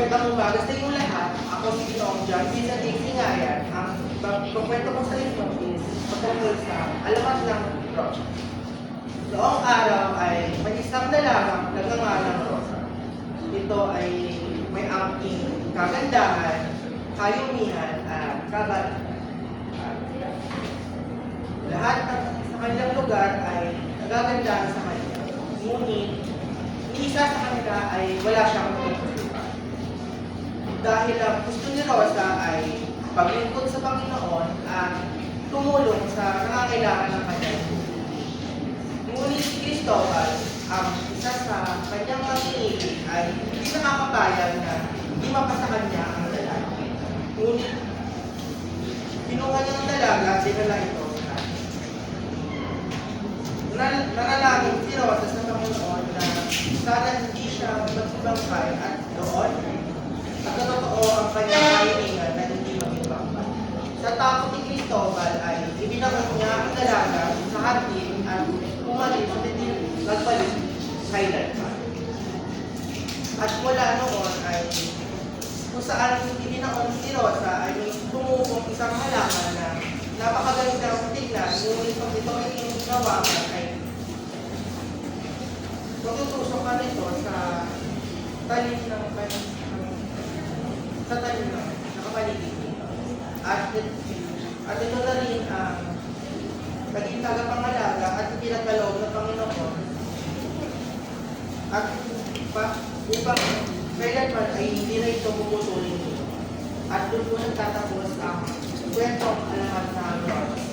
Magandang umaga sa inyong lahat. Ako si Ginoong John Vincent Ig. Singayan. Ang pagkwento ko sa inyo is patungkol sa alamat ng Rosa. Noong araw ay may isang dalagang nagngangalang Rosa. Ito ay may aking kagandahan, kayumihan, at kabat. Lahat ng sa kanilang lugar ay nagagandahan sa kanya. Ngunit, isa sa kanila ay wala siyang. Dahil ang gusto ni Rosa ay paglingkod sa Panginoon at tumulong sa nangangailangan ng kanyang. Ngunit si Cristobal, ang isa sa kanyang mamimili ay hindi nakakapayag na hindi mapasa kanya ang lalaki. Ngunit kinuha niya ng dalaga at dinala ito sa kanya. Nal- Nanalangin si Rosa sa Panginoon na sana hindi siya doon at na totoo ang kanyang kahilingan na hindi maging bangkay. Sa takot ni Cristobal ay ibinakot niya ang dalaga sa hardin at umalis at hindi nagbalik kailanman. At mula noon ay kung saan ibinaon si Rosa ay may tumupong isang halaman na napakagandang tignan, ngunit pag ito ay ginawakan ay matutusok ka nito sa talim ng sa talim ng nakapaligid. At, at ito na rin ang naging tagapangalaga at pinagkaloob ng Panginoon at pa, upang kailanman ay hindi na ito puputulin. At doon po nagtatapos ang kwentong alamat